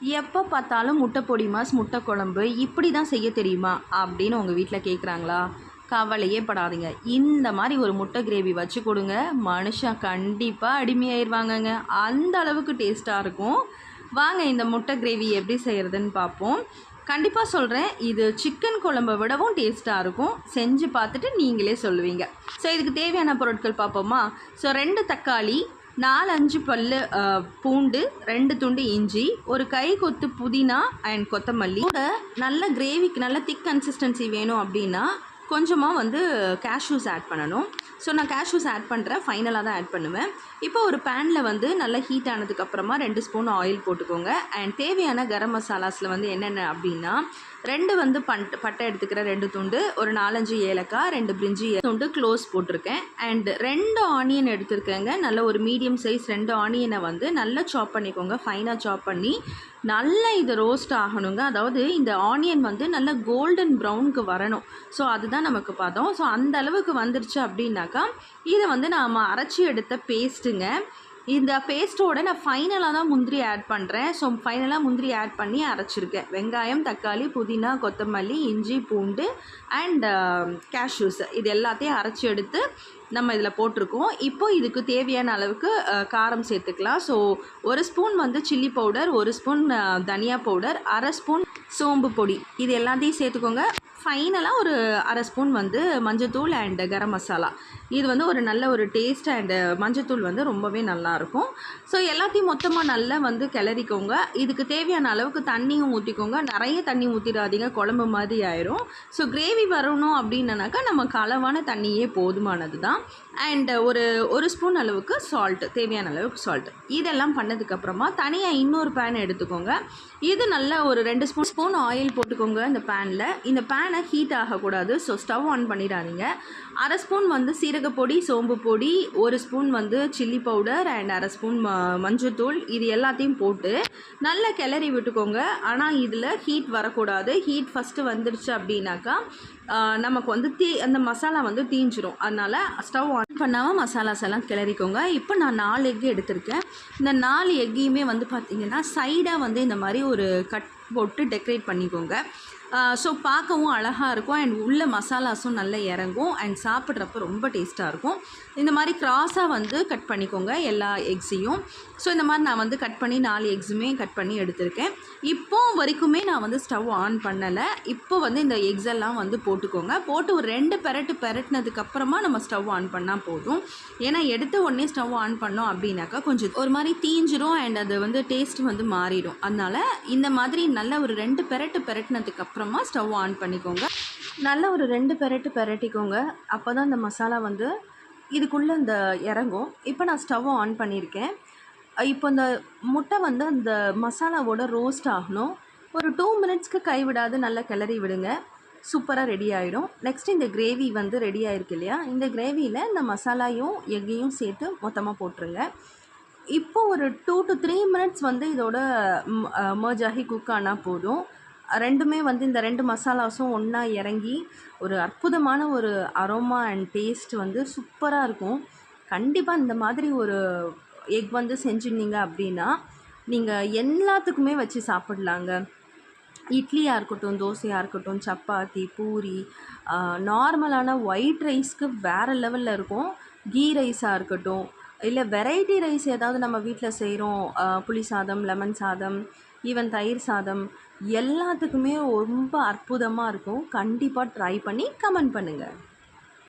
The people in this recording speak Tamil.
எப்போ பார்த்தாலும் முட்டை பொடி மாஸ் முட்டை குழம்பு இப்படி தான் செய்ய தெரியுமா அப்படின்னு உங்கள் வீட்டில் கேட்குறாங்களா கவலையே படாதீங்க. இந்த மாதிரி ஒரு முட்டை கிரேவி வச்சு கொடுங்க. மனுஷன் கண்டிப்பாக அடிமையாயிருவாங்கங்க. அந்த அளவுக்கு டேஸ்ட்டாக இருக்கும். வாங்க இந்த முட்டை கிரேவி எப்படி செய்கிறதுன்னு பார்ப்போம். கண்டிப்பாக சொல்கிறேன் இது சிக்கன் குழம்பை விடவும் டேஸ்ட்டாக இருக்கும். செஞ்சு பார்த்துட்டு நீங்களே சொல்லுவீங்க. ஸோ இதுக்கு தேவையான பொருட்கள் பார்ப்போமா? ஸோ ரெண்டு தக்காளி நாலு அஞ்சு பல் பூண்டு ரெண்டு துண்டு இஞ்சி ஒரு கை கொத்து புதினா அண்ட் கொத்தமல்லி. கூட நல்ல கிரேவிக்கு நல்ல திக் கன்சிஸ்டன்சி வேணும் அப்படின்னா கொஞ்சமாக வந்து கேஷ்யூஸ் ஆட் பண்ணணும். ஸோ நான் கேஷ்யூஸ் ஆட் பண்ணுறேன் ஃபைனலாக தான் ஆட் பண்ணுவேன். இப்போ ஒரு பேனில் வந்து நல்லா ஹீட் ஆனதுக்கப்புறமா ரெண்டு ஸ்பூன் ஆயில் போட்டுக்கோங்க. அண்ட் தேவையான கரம் மசாலாஸில் வந்து என்னென்ன அப்படின்னா ரெண்டு வந்து பண்ட் பட்டை எடுத்துக்கிற ரெண்டு துண்டு ஒரு நாலஞ்சு ஏலக்காய் ரெண்டு பிரிஞ்சி துண்டு க்ளோஸ் போட்டிருக்கேன். அண்ட் ரெண்டு ஆனியன் எடுத்துருக்கேங்க. நல்ல ஒரு மீடியம் சைஸ் ரெண்டு ஆனியனை வந்து நல்லா சாப் பண்ணிக்கோங்க. ஃபைனாக சாப் பண்ணி நல்லா இது ரோஸ்ட் ஆகணுங்க. அதாவது இந்த ஆனியன் வந்து நல்லா கோல்டன் ப்ரௌனுக்கு வரணும். ஸோ அதுதான் நமக்கு பார்த்தோம். ஸோ அந்த அளவுக்கு வந்துருச்சு அப்படின்னாக்கா இதை வந்து நாம் அரைச்சி எடுத்த பேஸ்ட்டுங்க இந்த பேஸ்ட்டோட நான் ஃபைனலாக தான் முந்திரி ஆட் பண்ணுறேன் ஸோ ஃபைனலாக முந்திரி ஆட் பண்ணி அரைச்சிருக்கேன். வெங்காயம் தக்காளி புதினா கொத்தமல்லி இஞ்சி பூண்டு அண்ட் கேஷ்யூஸ் uh, இது எல்லாத்தையும் அரைச்சி எடுத்து நம்ம இதில் போட்டிருக்கோம். இப்போ இதுக்கு தேவையான அளவுக்கு காரம் சேர்த்துக்கலாம். ஸோ ஒரு ஸ்பூன் வந்து சில்லி பவுடர் ஒரு ஸ்பூன் தனியா பவுடர் அரை ஸ்பூன் சோம்பு பொடி. இது எல்லாத்தையும் சேர்த்துக்கோங்க. ஃபைனலாக ஒரு அரை ஸ்பூன் வந்து மஞ்சத்தூள் அண்டு கரம் மசாலா. இது வந்து ஒரு நல்ல ஒரு டேஸ்ட் அண்டு மஞ்சத்தூள் வந்து ரொம்பவே நல்லாயிருக்கும் ஸோ எல்லாத்தையும் மொத்தமாக நல்லா வந்து கிளறிக்கோங்க. இதுக்கு தேவையான அளவுக்கு தண்ணியும் ஊற்றிக்கோங்க நிறைய தண்ணி ஊற்றிடாதீங்க குழம்பு மாதிரி ஆயிரும். ஸோ கிரேவி வரணும் அப்படின்னாக்கா நமக்கு அளவான தண்ணியே போதுமானது தான் அண்டு ஒரு ஒரு ஸ்பூன் அளவுக்கு சால்ட்டு தேவையான அளவுக்கு சால்ட் இதெல்லாம் பண்ணதுக்கப்புறமா தனியாக இன்னொரு பேன் எடுத்துக்கோங்க. இது நல்ல ஒரு ரெண்டு ஸ்பூன் ஸ்பூன் ஆயில் போட்டுக்கோங்க இந்த பேனில் இந்த பேனை ஹீட் ஆகக்கூடாது. ஸோ ஸ்டவ் ஆன் பண்ணிடாதீங்க. அரை ஸ்பூன் வந்து சீரகப்பொடி சோம்பு பொடி ஒரு ஸ்பூன் வந்து சில்லி பவுடர் அண்ட் அரை ஸ்பூன் ம மஞ்சத்தூள் இது எல்லாத்தையும் போட்டு நல்லா கிளறி விட்டுக்கோங்க. ஆனால் இதில் ஹீட் வரக்கூடாது. ஹீட் ஃபஸ்ட்டு வந்துடுச்சு அப்படின்னாக்கா நமக்கு வந்து தீ அந்த மசாலா வந்து தீஞ்சிரும். அதனால் ஸ்டவ் ஆன் பண்ணாமல் மசாலாஸ் எல்லாம் கிளறிக்கோங்க. இப்போ நான் நாலு எக் எடுத்திருக்கேன். இந்த நாலு எக்கையுமே வந்து பார்த்திங்கன்னா சைடாக வந்து இந்த மாதிரி ஒரு கட் போட்டு டெக்கரேட் பண்ணிக்கோங்க. ஸோ பார்க்கவும் அழகாக இருக்கும். அண்ட் உள்ள மசாலாஸும் நல்லா இறங்கும். அண்ட் சாப்பிட்றப்ப ரொம்ப டேஸ்ட்டாக இருக்கும். இந்த மாதிரி க்ராஸாக வந்து கட் பண்ணிக்கோங்க எல்லா எக்ஸையும் ஸோ இந்த மாதிரி நான் வந்து கட் பண்ணி நாலு எக்ஸுமே கட் பண்ணி எடுத்திருக்கேன். இப்போ வரைக்குமே நான் வந்து ஸ்டவ் ஆன் பண்ணலை. இப்போ வந்து இந்த எக்ஸ் எல்லாம் வந்து போட்டுக்கோங்க. போட்டு ஒரு ரெண்டு பெரட்டு பெரட்டினதுக்கப்புறமா நம்ம ஸ்டவ் ஆன் பண்ணால் போதும். ஏன்னா எடுத்த உடனே ஸ்டவ் ஆன் பண்ணோம் அப்படின்னாக்கா கொஞ்சம் ஒரு மாதிரி தீஞ்சிரும். அண்ட் அது வந்து டேஸ்ட் வந்து மாறிடும். அதனால் இந்த மாதிரி நல்லா ஒரு ரெண்டு பெரட்டு பெரட்டினதுக்கு அப்புறமா ஸ்டவ் ஆன் பண்ணிக்கோங்க. நல்லா ஒரு ரெண்டு பெரட்டு பெரட்டிக்கோங்க. அப்போ தான் இந்த மசாலா வந்து இதுக்குள்ளே இந்த இறங்கும். இப்போ நான் ஸ்டவ் ஆன் பண்ணியிருக்கேன் இப்போ இந்த முட்டை வந்து அந்த மசாலாவோட ரோஸ்ட் ஆகணும். ஒரு டூ மினிட்ஸ்க்கு கைவிடாது நல்லா கிளறி விடுங்க. சூப்பராக ரெடி ஆகிடும் நெக்ஸ்ட் இந்த கிரேவி வந்து ரெடி ஆகிருக்கு இல்லையா? இந்த கிரேவியில் இந்த மசாலாயும் எக்கையும் சேர்த்து மொத்தமாக போட்டுருங்க. இப்போ ஒரு டூ டு த்ரீ மினிட்ஸ் வந்து இதோட மர்ஜ் ஆகி குக் ஆனால் போதும். ரெண்டுமே வந்து இந்த ரெண்டு மசாலாஸும் ஒன்றா இறங்கி ஒரு அற்புதமான ஒரு அரோமா அண்ட் டேஸ்ட் வந்து சூப்பராக இருக்கும். கண்டிப்பாக இந்த மாதிரி ஒரு எக் வந்து செஞ்சுருந்தீங்க அப்படின்னா நீங்கள் எல்லாத்துக்குமே வச்சு சாப்பிட்லாங்க. இட்லியாக இருக்கட்டும் தோசையாக இருக்கட்டும் சப்பாத்தி பூரி நார்மலான ஒயிட் ரைஸ்க்கு வேறு லெவலில் இருக்கும். கீ ரைஸாக இருக்கட்டும் இல்லை வெரைட்டி ரைஸ் ஏதாவது நம்ம வீட்டில் செய்கிறோம் புளி சாதம் லெமன் சாதம் ஈவன் தயிர் சாதம் எல்லாத்துக்குமே ரொம்ப அற்புதமாக இருக்கும். கண்டிப்பாக ட்ரை பண்ணி கமெண்ட் பண்ணுங்கள்